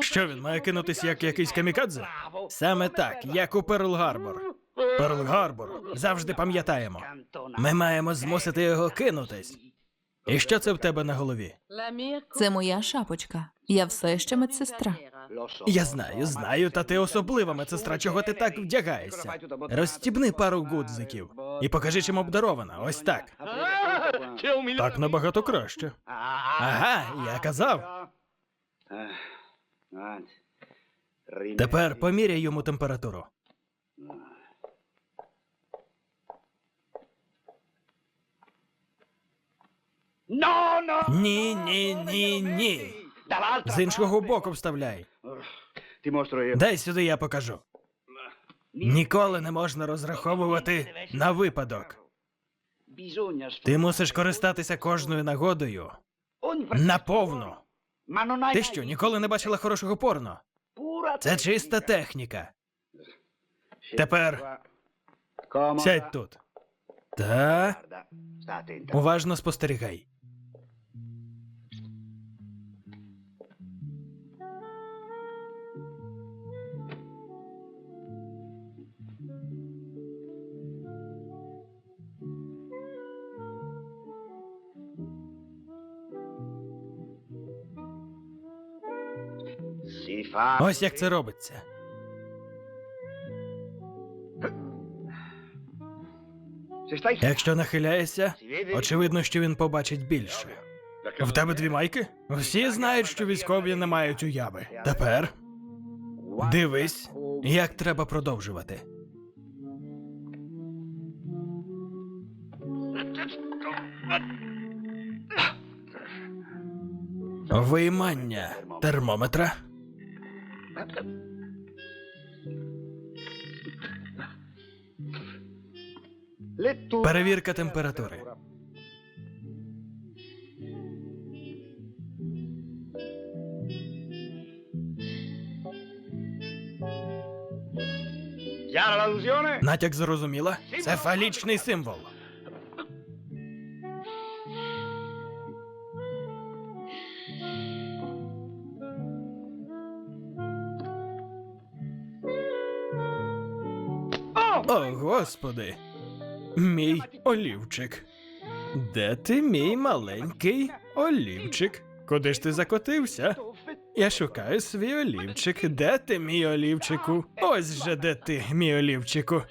Що він має кинутись як якийсь камікадзе? Саме так, як у Перл-Гарбор. Перл-Гарбор. Завжди пам'ятаємо. Ми маємо змусити його кинутись. І що це в тебе на голові? Це моя шапочка. Я все ще медсестра. Я знаю, знаю, та ти особлива медсестра, чого ти так вдягаєшся. Розстібни пару гудзиків і покажи, чим обдарована. Ось так. Так набагато краще. Ага, я казав. Тепер поміряй йому температуру. Ні, ні, ні, ні. З іншого боку вставляй. Дай сюди я покажу. Ніколи не можна розраховувати на випадок. Ти мусиш користатися кожною нагодою наповну. Ти що, ніколи не бачила хорошого порно? Це чиста техніка. Тепер сядь тут. Та уважно спостерігай. Ось як це робиться. Якщо нахиляєшся, очевидно, що він побачить більше. В тебе дві майки? Всі знають, що військові не мають уяви. Тепер дивись, як треба продовжувати. Виймання термометра. Перевірка температури. Натяк зрозуміла? Це фалічний символ. О, господи, мій олівчик. Де ти мій маленький олівчик? Куди ж ти закотився? Я шукаю свій олівчик. Де ти, мій олівчику? Ось же де ти, мій олівчику.